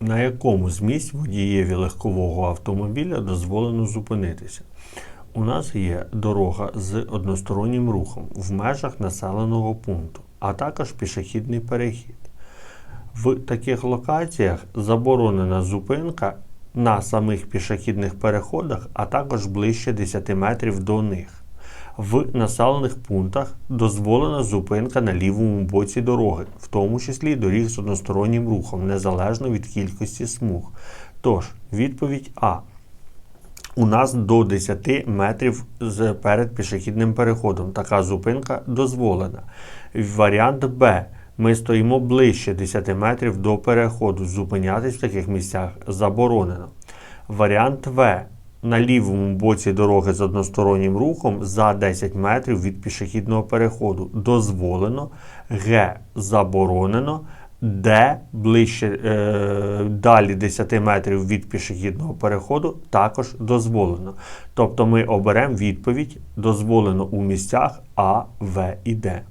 На якому з місць водієві легкового автомобіля дозволено зупинитися? У нас є дорога з одностороннім рухом в межах населеного пункту, а також пішохідний перехід. В таких локаціях заборонена зупинка на самих пішохідних переходах, а також ближче 10 метрів до них. В населених пунктах дозволена зупинка на лівому боці дороги, в тому числі доріг з одностороннім рухом, незалежно від кількості смуг. Тож, відповідь А. У нас до 10 метрів перед пішохідним переходом. Така зупинка дозволена. Варіант Б. Ми стоїмо ближче 10 метрів до переходу. Зупинятись в таких місцях заборонено. Варіант В. На лівому боці дороги з одностороннім рухом за 10 метрів від пішохідного переходу дозволено. Г. Заборонено. Д ближче е, далі 10 метрів від пішохідного переходу також дозволено. Тобто ми оберемо відповідь дозволено у місцях А, В і Д.